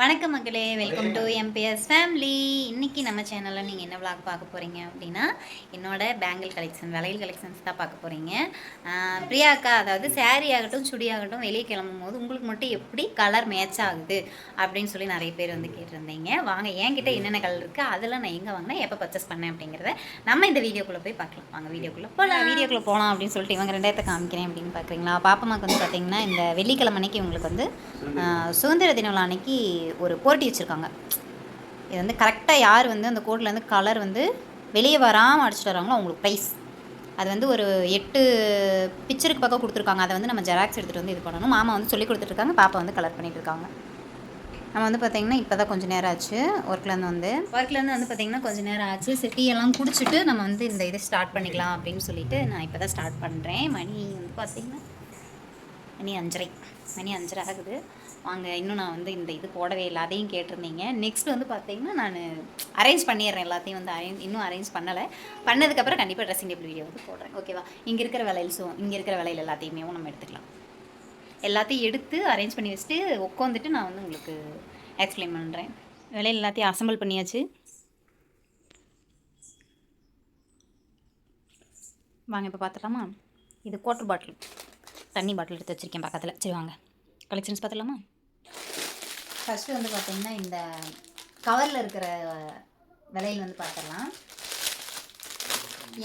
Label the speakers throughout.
Speaker 1: வணக்கம் மக்களே welcome to MBS family இன்னைக்கு நம்ம சேனலில் நீங்கள் என்ன vlog பார்க்க போகிறீங்க அப்படின்னா என்னோட பேங்கிள் கலெக்ஷன் வளையல் கலெக்ஷன்ஸ் தான் பார்க்க போகிறீங்க பிரியாக்கா அதாவது saree ஆகட்டும் சுடி ஆகட்டும் வெளியே கிளம்பும் போது உங்களுக்கு மட்டும் எப்படி கலர் மேட்ச் ஆகுது அப்படின்னு சொல்லி நிறைய பேர் வந்து கேட்டிருந்தீங்க. வாங்க என்கிட்ட என்னென்ன கலர் இருக்குது அதெல்லாம் நான் எங்கே வாங்கினேன் எப்போ பர்ச்சேஸ் பண்ணேன் அப்படிங்கிறத நம்ம இந்த வீடியோக்குள்ளே போய் பார்க்கலாம். வாங்க வீடியோக்குள்ளே போகலாம் வீடியோக்குள்ளே போகலாம் அப்படின்னு சொல்லிட்டு இவங்க ரெண்டாயிரத்தை காமிக்கிறேன் அப்படின்னு பார்க்குறீங்களா? பாப்பம்மாக்கு வந்து பார்த்தீங்கன்னா இந்த வெள்ளிக்கிழமை அன்னைக்கு இவங்களுக்கு வந்து சுதந்திர தின விழா அன்னைக்கு ஒரு போர்ட்டி வச்சுருக்காங்க. இது வந்து கரெக்டாக யார் வந்து அந்த கோட்லேருந்து கலர் வந்து வெளியே வராமல் அடிச்சுட்டு வராங்களோ அவங்களுக்கு ப்ரைஸ் அது வந்து ஒரு எட்டு பிக்சருக்கு பக்கம் கொடுத்துருக்காங்க. அதை வந்து நம்ம ஜெராக்ஸ் எடுத்துகிட்டு வந்து இது பண்ணணும். மாமா வந்து சொல்லி கொடுத்துட்ருக்காங்க பாப்பா வந்து கலர் பண்ணிட்டு இருக்காங்க. நம்ம வந்து பார்த்திங்கன்னா இப்போ தான் கொஞ்சம் நேரம் ஆச்சு. ஒர்க்லேருந்து வந்து. ஒர்க்லேருந்து வந்து பார்த்திங்கன்னா கொஞ்சம் நேரம் ஆச்சு. சரி டீ எல்லாம் குடிச்சிட்டு நம்ம வந்து இந்த இதை ஸ்டார்ட் பண்ணிக்கலாம் அப்படின்னு சொல்லிட்டு நான் இப்போ தான் ஸ்டார்ட் பண்ணுறேன் மணி வந்து பார்த்திங்கன்னா மணி அஞ்சரை. மணி அஞ்சரை ஆகுது. வாங்க இன்னும் நான் வந்து இந்த இது போடவே இல்லை அதையும் கேட்டிருந்தீங்க. நெக்ஸ்ட் வந்து பார்த்தீங்கன்னா நான் அரேஞ்ச் பண்ணிடுறேன் எல்லாத்தையும் வந்து அரேஞ்ச் இன்னும் அரேஞ்ச் பண்ணலை. பண்ணதுக்கப்புறம் கண்டிப்பாக ட்ரெஸ்ஸிங் டேபிள் வீடியோ வந்து போடுறேன் ஓகேவா இங்கே இருக்கிற விலையில்ஸும் இங்கே இருக்கிற விலையில் எல்லாத்தையுமே நம்ம எடுத்துக்கலாம். எல்லாத்தையும் எடுத்து அரேஞ்ச் பண்ணி வச்சுட்டு உட்காந்துட்டு நான் வந்து உங்களுக்கு எக்ஸ்பிளைன் பண்ணுறேன் விலையில் எல்லாத்தையும் அசம்பிள் பண்ணியாச்சு. வாங்க இப்போ பார்த்துடலாமா? இது குவாட்டர் பாட்டில் தண்ணி பாட்டில் எடுத்து வச்சுருக்கேன் பக்கத்தில். சரி வாங்க. கலெக்ஷன்ஸ் பார்த்துடலாமா? ஃபஸ்ட்டு வந்து பார்த்தீங்கன்னா இந்த கவரில் இருக்கிற விலையில் வந்து பார்த்துடலாம்.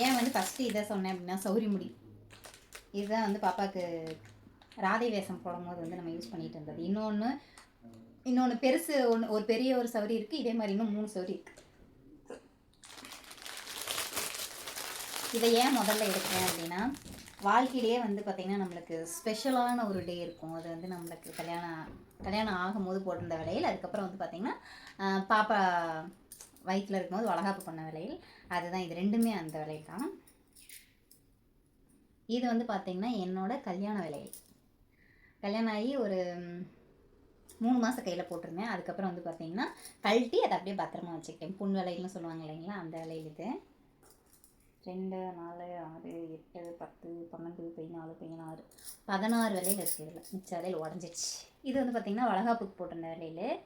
Speaker 1: ஏன் வந்து ஃபஸ்ட்டு இதை சொன்னேன் அப்படின்னா சௌரி முடி. இதுதான் வந்து பாப்பாவுக்கு ராதை வேஷம் போடும்போது வந்து நம்ம யூஸ் பண்ணிகிட்டு இருந்தது. இன்னொன்று இன்னொன்று பெருசு ஒன்று ஒரு பெரிய ஒரு சௌரி இருக்குது இதே மாதிரி இன்னும் மூணு சௌரி இருக்குது இதை ஏன் முதல்ல எடுக்கிறேன் அப்படின்னா வாழ்க்கையிலேயே வந்து பார்த்திங்கன்னா நம்மளுக்கு ஸ்பெஷலான ஒரு டே இருக்கும். அது வந்து நம்மளுக்கு கல்யாணம் கல்யாணம் ஆகும்போது போட்டிருந்த விலையில் அதுக்கப்புறம் வந்து பார்த்திங்கன்னா பாப்பா வயிற்றில் இருக்கும்போது வளகாப்பு பண்ண விலையில் அதுதான் இது ரெண்டுமே அந்த விலையில் தான். இது வந்து பார்த்திங்கன்னா என்னோடய கல்யாண விலையில் கல்யாணம் ஆகி ஒரு மூணு மாதம் கையில் போட்டிருந்தேன். அதுக்கப்புறம் வந்து பார்த்திங்கன்னா கழட்டி அதை அப்படியே பத்திரமா வச்சுக்கிட்டேன். புண் விலைன்னு சொல்லுவாங்க இல்லைங்களா? அந்த விலையில் இது. ரெண்டு நாலு ஆறு எட்டு பத்து பன்னெண்டு பதினாலு பதினாறு பதினாறு விலையில் இருக்குது இதில். மிச்ச விலையில் உடஞ்சிச்சு இது வந்து பார்த்திங்கன்னா வளகாப்புக்கு போட்டிருந்த விலையில்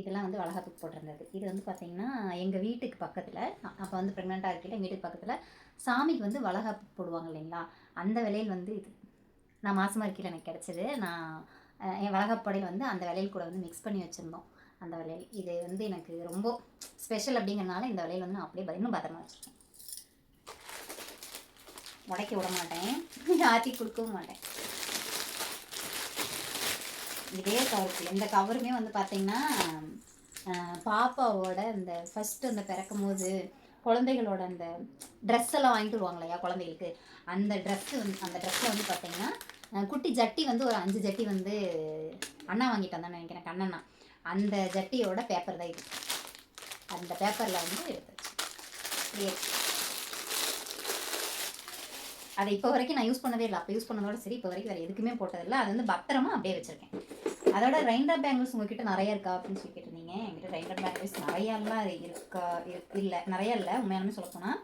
Speaker 1: இதெல்லாம் வந்து வளகாப்புக்கு போட்டிருந்தது. இது வந்து பார்த்திங்கன்னா எங்கள் வீட்டுக்கு பக்கத்தில் அப்போ வந்து ப்ரெக்னெண்ட்டாக இருக்கையில் எங்கள் வீட்டுக்கு பக்கத்தில் சாமிக்கு வந்து வளகாப்புக்கு போடுவாங்க இல்லைங்களா? அந்த விலையில் வந்து இது நான் மாதமாக இருக்கையில் எனக்கு கிடச்சிது. நான் என் வளகாப்பு படையில் வந்து அந்த விலையில் கூட வந்து மிக்ஸ் பண்ணி வச்சுருந்தோம். அந்த விலையில். இது வந்து எனக்கு ரொம்ப ஸ்பெஷல் அப்படிங்கிறனால இந்த விலையில் வந்து நான் அப்படியே இன்னும் பத்திரமா வச்சுருக்கேன். உடைக்க விட மாட்டேன். ஆற்றி கொடுக்கவும் மாட்டேன். இதே கவருக்கு இந்த கவருமே வந்து பார்த்தீங்கன்னா பாப்பாவோட இந்த ஃபஸ்ட்டு அந்த பிறக்கும் போது குழந்தைகளோட அந்த ட்ரெஸ் எல்லாம் வாங்கிட்டு வருவாங்க இல்லையா குழந்தைகளுக்கு? அந்த ட்ரெஸ்ஸு வந்து அந்த ட்ரெஸ்ஸில் வந்து பார்த்தீங்கன்னா குட்டி ஜட்டி வந்து ஒரு அஞ்சு ஜட்டி வந்து அண்ணா வாங்கிட்டு வந்தான்னு நினைக்கிறேன் கண்ணண்ணா. அந்த ஜட்டியோட பேப்பர் தான் இது. அந்த பேப்பரில் வந்து எடுத்து வச்சு அதை இப்போ வரைக்கும் நான் யூஸ் பண்ணவே இல்லை. அப்போ யூஸ் பண்ணதோட சரி இப்போ வரைக்கும் வேறு எதுக்குமே போட்டதில்லை அது வந்து பத்திரமா அப்படியே வச்சுருக்கேன். அதோட ரைண்டர் பேங்கிள்ஸ் உங்ககிட்ட நிறைய இருக்கா அப்படின்னு சொல்லி கேட்டிருந்தீங்க. என்கிட்ட ரைண்டர் பேங்கிள்ஸ் நிறையாலாம் இருக்கா இல்லை. நிறைய இல்லை. உண்மையாலுமே சொல்லப்போனால்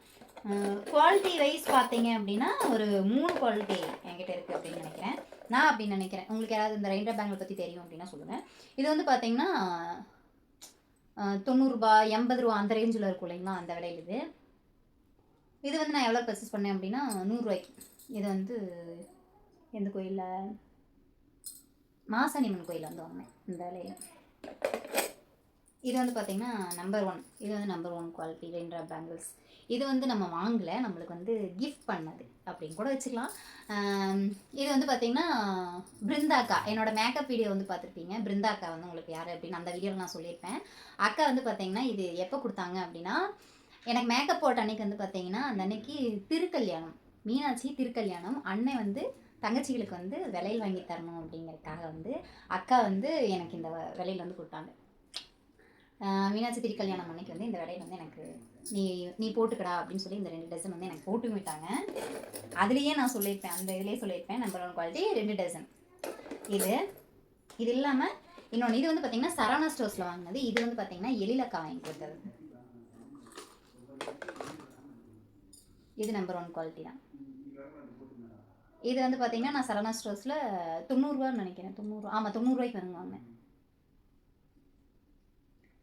Speaker 1: குவாலிட்டி வைஸ் பார்த்தீங்க அப்படின்னா ஒரு மூணு குவாலிட்டி என்கிட்ட இருக்குது அப்படின்னு நினைக்கிறேன். நான் அப்படின்னு நினைக்கிறேன். உங்களுக்கு யாராவது இந்த ரைண்டர் பேங்கிள் பற்றி தெரியும் அப்படின்னா சொல்லுங்கள் இது வந்து பார்த்தீங்கன்னா தொண்ணூறுரூபா எண்பது ரூபா அந்த ரேஞ்சில் இருக்கும் இல்லைங்களா? அந்த விலையில் இது. இது வந்து நான் எவ்வளோ பர்ச்சேஸ் பண்ணேன் அப்படின்னா நூறுரூவாய்க்கு இது வந்து எந்த கோயிலில்? மாசாணியம்மன் கோயில் வந்து வாங்கினேன் இந்த வேலையில் இது வந்து பார்த்திங்கன்னா நம்பர் ஒன் இது வந்து நம்பர் ஒன் குவாலிட்டி ரெண்டா பேங்கிள்ஸ் இது வந்து நம்ம வாங்கலை நம்மளுக்கு வந்து கிஃப்ட் பண்ணது. அப்படின்னு கூட வச்சுக்கலாம். இது வந்து பார்த்திங்கன்னா பிருந்தாக்கா. என்னோட மேக்கப் வீடியோ வந்து பார்த்துருப்பீங்க பிருந்தாக்கா வந்து உங்களுக்கு யார் அப்படின்னு அந்த வீடியோவில் நான் சொல்லியிருப்பேன். அக்கா வந்து பார்த்திங்கன்னா இது எப்போ கொடுத்தாங்க அப்படின்னா எனக்கு மேக்கப் போட்ட அன்னைக்கு வந்து பார்த்தீங்கன்னா அந்த அன்னைக்கு திருக்கல்யாணம். மீனாட்சி திருக்கல்யாணம். அண்ணன் வந்து தங்கச்சிகளுக்கு வந்து விலையில் வாங்கி தரணும் அப்படிங்கிறதுக்காக வந்து அக்கா வந்து எனக்கு இந்த விலையில் விலையில வந்து கொடுத்தாங்க. மீனாட்சி திருக்கல்யாணம் அன்னைக்கு வந்து இந்த விலையில் வந்து எனக்கு நீ நீ போட்டுக்கடா அப்படின்னு சொல்லி இந்த ரெண்டு டசன் வந்து எனக்கு போட்டு விட்டாங்க. அதுலேயே நான் சொல்லியிருப்பேன் அந்த இதுலேயே சொல்லியிருப்பேன் நம்பர் ஒன் குவாலிட்டி ரெண்டு டசன் இது இது இல்லாமல் இன்னொன்று இது வந்து பார்த்திங்கன்னா சரவணா ஸ்டோர்ஸில் வாங்கினது. இது வந்து பார்த்திங்கன்னா எழிலக்கா வாங்கி கொடுத்தது. இது நம்பர் ஒன் குவாலிட்டி தான். இது வந்து பார்த்தீங்கன்னா நான் சரவணா ஸ்டோர்ஸில் தொண்ணூறுரூவான்னு நினைக்கிறேன். தொண்ணூறு ஆமாம் தொண்ணூறுரூவாய்க்கு வந்து வாங்கினேன்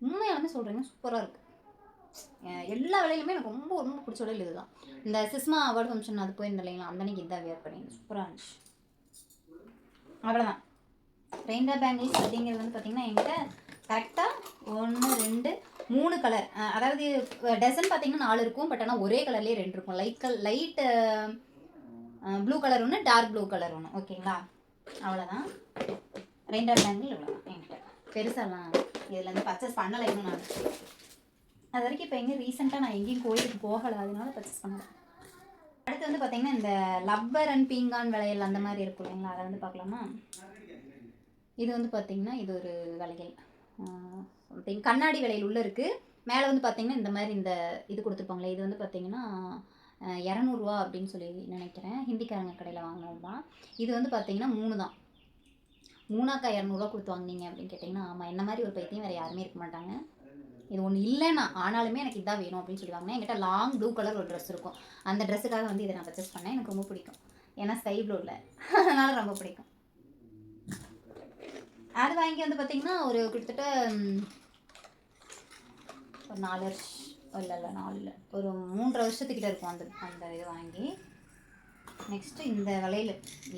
Speaker 1: உண்மையாலுமே சொல்கிறீங்க சூப்பராக இருக்குது எல்லா வேலையிலுமே எனக்கு ரொம்ப ரொம்ப பிடிச்ச வேலையில் இதுதான். இந்த சிஸ்மா அவார்டு ஃபங்க்ஷன் அது போயிருந்தேன் இல்லைங்களா அந்த அன்னைக்கு இதாக வியர் பண்ணியிருந்தேன் சூப்பராக இருந்துச்சு. அவ்வளோதான் ரெயின்போ பேங்கிள்ஸ் அப்படிங்கிறது வந்து பார்த்திங்கன்னா என்கிட்ட கரெக்டாக ஒன்று ரெண்டு மூணு கலர் அதாவது டசன் பார்த்தீங்கன்னா நாலு இருக்கும் பட் ஆனால் ஒரே கலர்லேயே ரெண்டு இருக்கும். லைட் கல் லைட் ப்ளூ கலர் ஒன்று டார்க் ப்ளூ கலர் ஒன்று ஓகேங்களா அவ்வளோதான் ரெயின்போ பேங்கிள் இவ்வளோதான் என்கிட்ட. பெருசாலாம் இதுலேருந்து பர்ச்சேஸ் பண்ணலை இன்னும் நான். அது வரைக்கும் இப்போ எங்கேயும் ரீசெண்டாக நான் எங்கேயும் கோயிலுக்கு போகலை அதனால பர்ச்சேஸ் பண்ணலை. அடுத்து வந்து பார்த்தீங்கன்னா இந்த லப்பர் அண்ட் பீங்கான் விளையல் அந்த மாதிரி இருக்கும் இல்லைங்களா? அதை வந்து பார்க்கலாமா? இது வந்து பார்த்தீங்கன்னா இது ஒரு வளையல் சம்திங் கண்ணாடி விலையில் உள்ளே இருக்குது மேலே வந்து பார்த்தீங்கன்னா இந்த மாதிரி இந்த இது கொடுத்துருப்பாங்களே இது வந்து பார்த்தீங்கன்னா இரநூறுவா அப்படின்னு சொல்லி நினைக்கிறேன். ஹிந்திக்காரங்க கடையில் வாங்கினது தான் இது வந்து பார்த்தீங்கன்னா மூணு தான் மூணாக்கா இரநூறுவா கொடுத்து வாங்கினீங்க அப்படின்னு கேட்டிங்கன்னா ஆமாம் என்ன மாதிரி ஒரு பைத்தியம் வேறு யாருமே இருக்க மாட்டாங்க. இது ஒன்று இல்லைன்னா ஆனாலுமே எனக்கு இதான் வேணும் அப்படின்னு சொல்லி வாங்கினேன். என்கிட்ட லாங் ப்ளூ கலர் ஒரு ட்ரெஸ் இருக்கும். அந்த ட்ரெஸ்ஸுக்காக வந்து இதை நான் பர்ச்சேஸ் பண்ணேன். எனக்கு ரொம்ப பிடிக்கும். ஏன்னா ஸ்கை ப்ளூவில் அதனால ரொம்ப பிடிக்கும். அது வாங்கி வந்து பார்த்தீங்கன்னா ஒரு கிட்டத்தட்ட ஒரு நாலு வருஷம் இல்லை இல்லை நாலு இல்லை. ஒரு மூன்றரை வருஷத்துக்கிட்ட இருக்கும் அந்த அந்த இது வாங்கி. நெக்ஸ்ட்டு இந்த வளையல்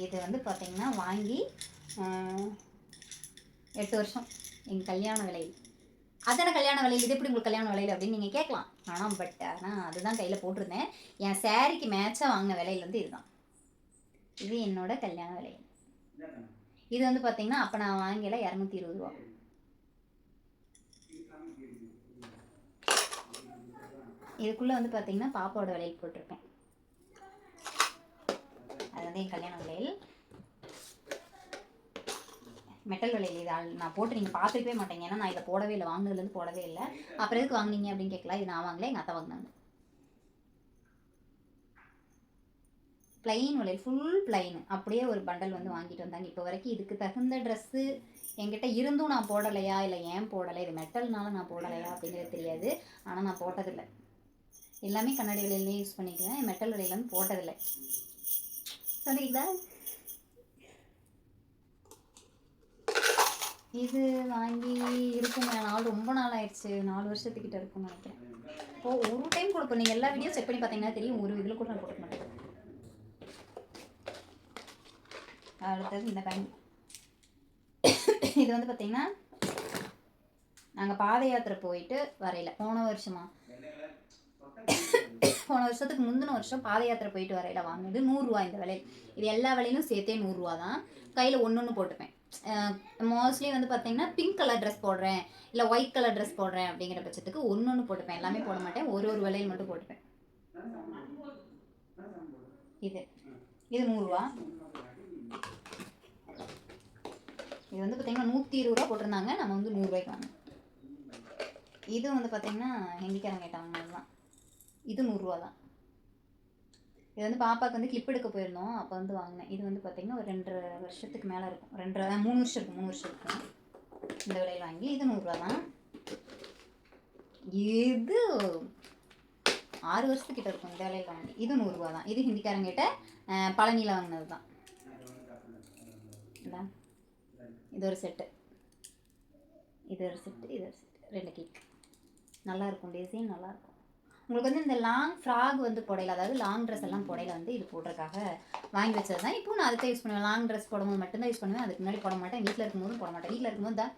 Speaker 1: இது வந்து பார்த்திங்கன்னா வாங்கி எட்டு வருஷம். எங்கள் கல்யாண விலையில். அதான கல்யாண விலையில்? இது எப்படி உங்களுக்கு கல்யாண விலையில் அப்படின்னு நீங்கள் கேட்கலாம். ஆனால் பட் ஆனால் அதுதான் கையில் போட்டிருந்தேன். என் சேரீக்கு மேட்சாக வாங்கின விலையில் வந்து இதுதான். இது என்னோட கல்யாண விலையில். இது வந்து பார்த்தீங்கன்னா அப்போ நான் வாங்கல இரநூத்தி இருபது ரூபா. இதுக்குள்ளே வந்து பார்த்தீங்கன்னா பாப்பாவோட விலையில் போட்டிருப்பேன் அது வந்து என் கல்யாண விலையில். மெட்டல் விலையில் இது நான் போட்டு நீங்கள் பார்த்துருக்கவே மாட்டேங்க. ஏன்னா நான் இதை போடவே இல்லை வாங்கினதுலேருந்து போடவே இல்லை. அப்புறம் எதுக்கு வாங்கினீங்க அப்படின்னு கேட்கலாம். இது நான் வாங்கல எங்கள் அத்தை வாங்கினாங்க. பிளைன் வளையல் ஃபுல் பிளைன் அப்படியே ஒரு பண்டல் வந்து வாங்கிட்டு வந்தாங்க. இப்போ வரைக்கும் இதுக்கு தகுந்த ட்ரெஸ்ஸு என்கிட்ட இருந்தும் நான் போடலையா? இல்லை ஏன் போடலை? இது மெட்டல்னால நான் போடலையா? அப்படிங்கிறது தெரியாது. ஆனால் நான் போட்டதில்லை. எல்லாமே கண்ணாடி விலையிலேயே யூஸ் பண்ணிக்கிறேன். மெட்டல் விலையில வந்து போட்டதில்லை. சொல்லிங்களா இது வாங்கி இருக்குங்க. நாள் ரொம்ப நாள் ஆயிடுச்சு. நாலு வருஷத்துக்கிட்ட இருக்கும்னு நினைக்கிறேன். இப்போ ஒரு டைம் கொடுப்போம் நீங்கள் எல்லா வீடியோ செக் பண்ணி பார்த்தீங்கன்னா தெரியும். ஒரு இதில் கூட நான் கொடுக்க மாட்டேன். அடுத்தது இந்த பேங்க் இது வந்து பார்த்தீங்கன்னா நாங்கள் பாத யாத்திரை போயிட்டு வரையில. போன வருஷமா. போன வருஷத்துக்கு முந்தின வருஷம் பாத யாத்திரை போயிட்டு வரையில வாங்கினது நூறுரூவா இந்த விலையில். இது எல்லா விலையிலும் சேர்த்தே நூறுரூவா தான். கையில் ஒன்று ஒன்று போட்டுப்பேன் மோஸ்ட்லி வந்து பார்த்தீங்கன்னா பிங்க் கலர் ட்ரெஸ் போடுறேன் இல்லை ஒயிட் கலர் ட்ரெஸ் போடுறேன் அப்படிங்கிற பட்சத்துக்கு ஒன்று ஒன்று போட்டுப்பேன். எல்லாமே போட மாட்டேன். ஒரு ஒரு விலையில் மட்டும் போட்டுப்பேன். இது. இது நூறுரூவா. இது வந்து பார்த்தீங்கன்னா நூற்றி இருபது ரூபா போட்டிருந்தாங்க. நம்ம வந்து நூறுரூவாய்க்கு வாங்கினோம். இது வந்து பார்த்தீங்கன்னா ஹிந்திக்காரங்க கேட்டாங்க தான் இது நூறுரூவா தான். இது வந்து பாப்பாவுக்கு வந்து கிளிப் எடுக்க போயிருந்தோம். அப்போ வந்து வாங்கினேன். இது வந்து பார்த்தீங்கன்னா ஒரு ரெண்டரை வருஷத்துக்கு மேலே இருக்கும். ரெண்டரை மூணு வருஷம் இருக்கும் மூணு வருஷம் இருக்கும் இந்த விலையில் வாங்கி இது நூறுரூவா தான். இது ஆறு வருஷத்துக்கிட்ட இருக்கும் இந்த விலையில் வாங்கி. இது நூறுரூவா தான். இது ஹிந்திக்காரங்கிட்ட பழனியில் வாங்கினது தான் இந்தா. இது ஒரு செட்டு இது ஒரு செட்டு இது ஒரு செட்டு ரெண்டு கேக் நல்லாயிருக்கும் டிசைன் நல்லாயிருக்கும். உங்களுக்கு வந்து இந்த லாங் ஃப்ராக் வந்து புடையில அதாவது லாங் ட்ரெஸ் எல்லாம் புடையில வந்து இது போடுறதுக்காக வாங்கி வச்சது தான். இப்போ நான் அதுக்கு யூஸ் பண்ணுவேன். லாங் ட்ரெஸ் போடும்போது மட்டும்தான் யூஸ் பண்ணுவேன். அதுக்கு முன்னாடி போட மாட்டேன். வீட்டில் இருக்கும்போதும் போட மாட்டேன். வீட்டில் இருக்கும்போது தான்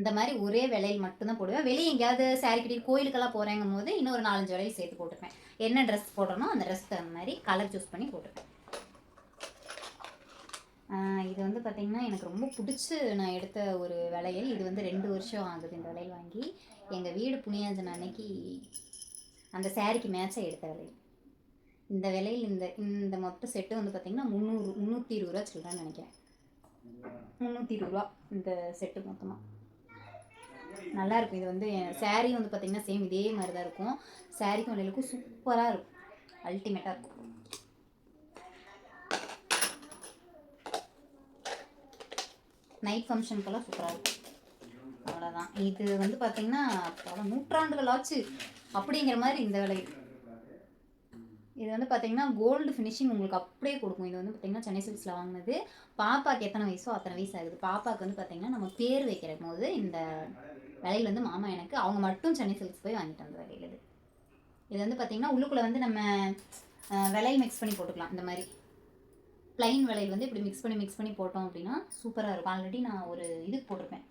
Speaker 1: இந்த மாதிரி ஒரே விலையில் மட்டும்தான் போடுவேன். வெளியே எங்கேயாவது சாரி கட்டி கோயிலுக்கெல்லாம் போகிறேங்கும் போது இன்னொரு நாலஞ்சு விலையில் சேர்த்து போட்டுப்பேன். என்ன ட்ரெஸ் போடுறனோ அந்த ட்ரெஸ் அந்த மாதிரி கலர் சூஸ் பண்ணி போட்டுப்பேன். இது வந்து பார்த்திங்கன்னா எனக்கு ரொம்ப பிடிச்சி நான் எடுத்த ஒரு வளையல். இது வந்து ரெண்டு வருஷம் ஆகுது இந்த வளையல் வாங்கி. எங்கள் வீடு புனியாஞ்சன அன்னைக்கு அந்த சாரிக்கு மேட்சாக எடுத்த விலை இந்த விலையில் இந்த இந்த மொத்த செட்டு வந்து பார்த்திங்கன்னா முந்நூறு முந்நூற்றி இருபது ரூபா சொல்கிறேன்னு நினைக்கிறேன். முந்நூற்றி இருபது ரூபா இந்த செட்டு மொத்தமாக நல்லா இருக்கும். இது வந்து சேரீ வந்து பார்த்திங்கன்னா சேம் இதே மாதிரி தான் இருக்கும். சாரிக்கும் விலைக்கும் சூப்பராக இருக்கும். அல்டிமேட்டாக இருக்கும். நைட் ஃபங்க்ஷனுக்கெல்லாம் சூப்பராக இருக்கும் அவ்வளோதான் இது வந்து பார்த்தீங்கன்னா பல நூற்றாண்டுகள் ஆச்சு அப்படிங்கிற மாதிரி இந்த விலை. இது வந்து பார்த்தீங்கன்னா கோல்டு ஃபினிஷிங் உங்களுக்கு அப்படியே கொடுக்கும். இது வந்து பார்த்தீங்கன்னா சென்னை சில்க்ஸில் வாங்கினது. பாப்பாக்கு எத்தனை வயசோ அத்தனை வயசு ஆகுது. பாப்பாவுக்கு வந்து பார்த்தீங்கன்னா நம்ம பேர் வைக்கிற போது இந்த விலையில் வந்து மாமா எனக்கு அவங்க மட்டும் சென்னை சில்க்ஸ் போய் வாங்கிட்டு வந்த விலையில் இது. வந்து பார்த்தீங்கன்னா உள்ளுக்குள்ளே வந்து நம்ம விலையை மிக்ஸ் பண்ணி போட்டுக்கலாம். இந்த மாதிரி. ப்ளைன் விலையில் வந்து இப்படி மிக்ஸ் பண்ணி மிக்ஸ் பண்ணி போட்டோம் அப்படின்னா சூப்பராக இருக்கும். ஆல்ரெடி நான் ஒரு இதுக்கு போட்டிருப்பேன்.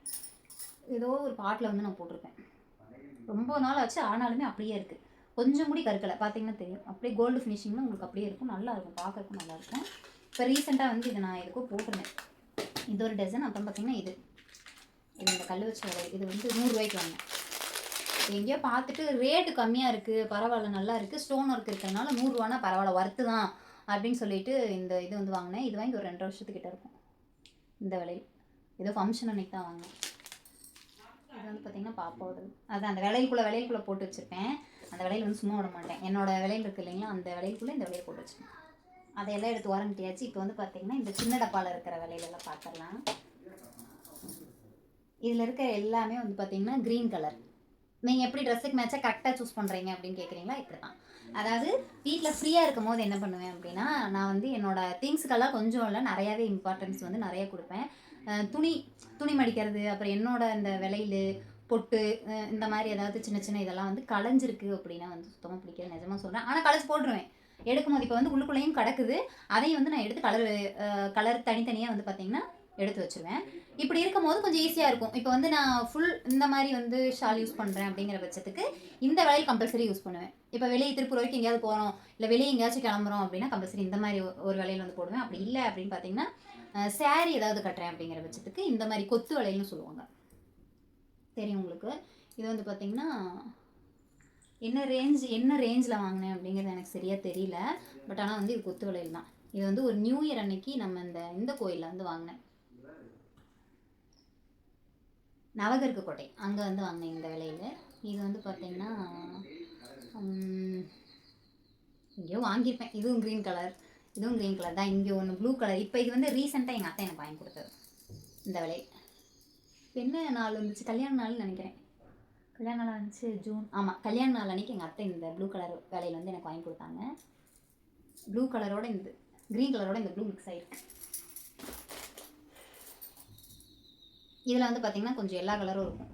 Speaker 1: ஏதோ ஒரு பாட்டில் வந்து நான் போட்டிருப்பேன். ரொம்ப நாள் ஆச்சு ஆனாலுமே அப்படியே இருக்குது கொஞ்சம் கூட கருக்கலை. பார்த்தீங்கன்னா தெரியும். அப்படியே கோல்டு ஃபினிஷிங்னா உங்களுக்கு அப்படியே இருக்கும். நல்லா இருக்கும். பார்க்கறதுக்கும் நல்லா இருக்கும். இப்போ ரீசெண்டாக வந்து இதை நான் எதுக்கோ போட்டிருந்தேன். இது ஒரு டசன் அப்புறம் பார்த்தீங்கன்னா இது. இது இந்த கல் வச்ச வலை. இது வந்து நூறுரூவாய்க்கு வாங்கினேன். எங்கேயோ பார்த்துட்டு ரேட்டு கம்மியாக இருக்குது பரவாயில்ல நல்லா இருக்குது ஸ்டோன் ஒர்க் இருக்கிறதுனால நூறுரூவானா பரவாயில்ல. ஒர்த்து தான். அப்படின்னு சொல்லிட்டு இந்த இது வந்து வாங்கினேன். இது வாங்கி ஒரு ரெண்டு வருஷத்துக்கிட்ட இருக்கும். இந்த விலையில். ஏதோ ஃபங்க்ஷன் அன்னைக்கு தான் வாங்கினேன். இது வந்து பார்த்தீங்கன்னா பாப்பாவோட அது அந்த விலைக்குள்ளே விலைக்குள்ளே போட்டு வச்சுருப்பேன். அந்த விலையில் வந்து சும்மா விட மாட்டேன். என்னோட விலையில் இருக்கு இல்லைங்களா அந்த விலைக்குள்ளே இந்த விலையை போட்டு வச்சுருப்பேன் அதையெல்லாம் எடுத்து வாரண்டியாச்சு இப்போ வந்து பார்த்தீங்கன்னா இந்த சின்ன டப்பாவில் இருக்கிற விலையிலலாம் பார்த்துடலாம் இதில் இருக்க எல்லாமே வந்து பார்த்தீங்கன்னா க்ரீன் கலர் நீங்கள் எப்படி ட்ரெஸ்ஸுக்கு மேட்சாக கரெக்டாக சூஸ் பண்ணுறீங்க அப்படின்னு கேட்குறீங்களா இப்படி தான் அதாவது வீட்டில் ஃப்ரீயாக இருக்கும் போது என்ன பண்ணுவேன் அப்படின்னா நான் வந்து என்னோட திங்ஸுக்கெல்லாம் கொஞ்சம் இல்லை நிறையாவே இம்பார்ட்டன்ஸ் வந்து நிறைய கொடுப்பேன். துணி துணி மடிக்கிறது அப்புறம் என்னோட அந்த விலையில் பொட்டு இந்த மாதிரி ஏதாவது சின்ன சின்ன இதெல்லாம் வந்து களைஞ்சிருக்கு அப்படின்னா வந்து சுத்தமாக பிடிக்காது நிஜமாக சொல்கிறேன் ஆனால் களைச்சு போட்டுருவேன். எடுக்கும்போது இப்போ வந்து உள்ளுக்குள்ளேயும் கிடக்குது. அதையும் வந்து நான் எடுத்து கலர் கலர் தனித்தனியாக வந்து பார்த்திங்கன்னா எடுத்து வச்சுருவேன். இப்படி இருக்கும் போது கொஞ்சம் ஈஸியாக இருக்கும். இப்போ வந்து நான் ஃபுல் இந்த மாதிரி வந்து ஷால் யூஸ் பண்ணுறேன் அப்படிங்கிற பட்சத்துக்கு இந்த வளையல் கம்பல்சரி யூஸ் பண்ணுவேன். இப்போ வெளியே திருப்பூர் வரைக்கும் எங்கேயாவது போகிறோம் இல்லை வெளியே எங்கேயாச்சும் கிளம்புறோம் அப்படின்னா கம்பல்சரி இந்த மாதிரி ஒரு வேலையில் வந்து போடுவேன். அப்படி இல்லை அப்படின்னு பார்த்தீங்கன்னா சேரீ ஏதாவது கட்டுறேன் அப்படிங்கிற பட்சத்துக்கு இந்த மாதிரி கொத்து வளையல்னு சொல்லுவாங்க. தெரியும் உங்களுக்கு? இது வந்து பார்த்திங்கன்னா என்ன ரேஞ்ச் என்ன ரேஞ்சில் வாங்கினேன் அப்படிங்கிறது எனக்கு சரியாக தெரியல. பட் ஆனால் வந்து இது கொத்து வளையல் தான். இது வந்து ஒரு நியூ இயர் அன்னைக்கு நம்ம இந்த இந்த கோயிலில் வந்து வாங்கினேன். நவகருக்கு கோட்டை. அங்கே வந்து வாங்கினேன் இந்த விலையில். இது வந்து பார்த்தீங்கன்னா இங்கேயோ எங்கேயோ வாங்கியிருப்பேன். இதுவும் க்ரீன் கலர் இதுவும் க்ரீன் கலர் தான். இங்கே ஒன்று ப்ளூ கலர் இப்போ இது வந்து ரீசெண்டாக எங்கள் அத்தை எனக்கு வாங்கி கொடுத்தது. இந்த விலை. என்ன நாள் வந்துச்சு? கல்யாண நாள்னு நினைக்கிறேன். கல்யாண நாள் வந்துச்சு ஜூன். ஆமாம் கல்யாண நாள் அன்றைக்கி எங்கள் அத்தை இந்த ப்ளூ கலர் வேலையில் வந்து எனக்கு வாங்கி கொடுத்தாங்க. ப்ளூ கலரோட இந்த க்ரீன் கலரோட இந்த ப்ளூ மிக்ஸ் ஆகிருக்கு இதில் வந்து பார்த்திங்கன்னா கொஞ்சம் எல்லா கலரும் இருக்கும்.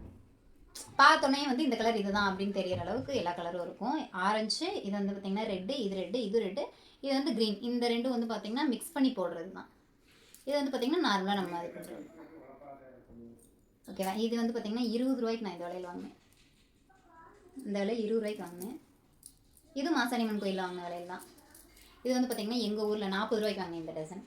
Speaker 1: பார்த்தோன்னே வந்து இந்த கலர் இதுதான் அப்படின்னு தெரியற அளவுக்கு எல்லா கலரும் இருக்கும். ஆரஞ்சு இது வந்து பார்த்திங்கன்னா ரெட்டு இது ரெட்டு இது ரெட்டு இது வந்து க்ரீன் இந்த ரெண்டும் வந்து பார்த்திங்கன்னா மிக்ஸ் பண்ணி போடுறது தான் இது வந்து பார்த்திங்கன்னா நார்மலாக நம்ம இது பண்ணுறது ஓகேவா இது வந்து பார்த்திங்கன்னா இருபது ரூபாய்க்கு நான் இந்த விலையில் வாங்கினேன். இந்த விலையில் இருபது ரூபாய்க்கு வாங்கினேன். இது மாசாணியம்மன் கோயிலில் வாங்கின விலையில் தான் இது வந்து பார்த்திங்கன்னா எங்கள் ஊரில் நாற்பது ரூபாய்க்கு வாங்கினேன் இந்த டசன்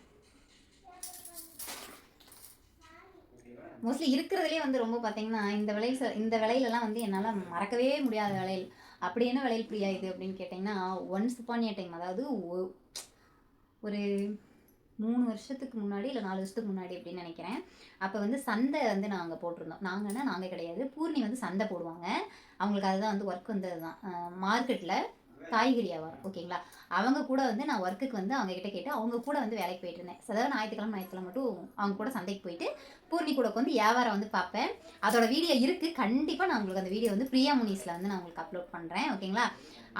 Speaker 1: மோஸ்ட்லி இருக்கிறதுலே வந்து ரொம்ப பார்த்தீங்கன்னா இந்த விலையில் இந்த விலையிலலாம் வந்து என்னால் மறக்கவே முடியாத விலையில் அப்படி என்ன விலையில் பிரியா இது அப்படின்னு கேட்டிங்கன்னா ஒன்ஸ் உப்பானிய டைம் அதாவது ஒ- ஒரு மூணு வருஷத்துக்கு முன்னாடி இல்லை நாலு வருஷத்துக்கு முன்னாடி அப்படின்னு நினைக்கிறேன். அப்போ வந்து சந்தை வந்து நாங்கள் போட்டிருந்தோம். நாங்கன்னா நாங்கள் கிடையாது. பூர்ணி வந்து சந்தை போடுவாங்க. அவங்களுக்கு அதுதான் வந்து ஒர்க் வந்தது தான் மார்க்கெட்டில் காய்கறி வியாபாரம் ஓகேங்களா? அவங்க கூட வந்து நான் ஒர்க்குக்கு வந்து அவங்க கிட்ட கேட்டு அவங்க கூட வந்து வேலைக்கு போயிட்டு இருந்தேன். அதாவது ஞாயிற்றுக்கிழமை ஞாயிற்றுக்கிழமை மட்டும் அவங்க கூட சந்தைக்கு போயிட்டு பூர்ணி கூட வந்து வியாபாரம் வந்து பார்ப்பேன். அதோட வீடியோ இருக்குது கண்டிப்பாக நான் உங்களுக்கு அந்த வீடியோ வந்து பிரியா முனிஸில் வந்து நான் உங்களுக்கு அப்லோட் பண்ணுறேன் ஓகேங்களா?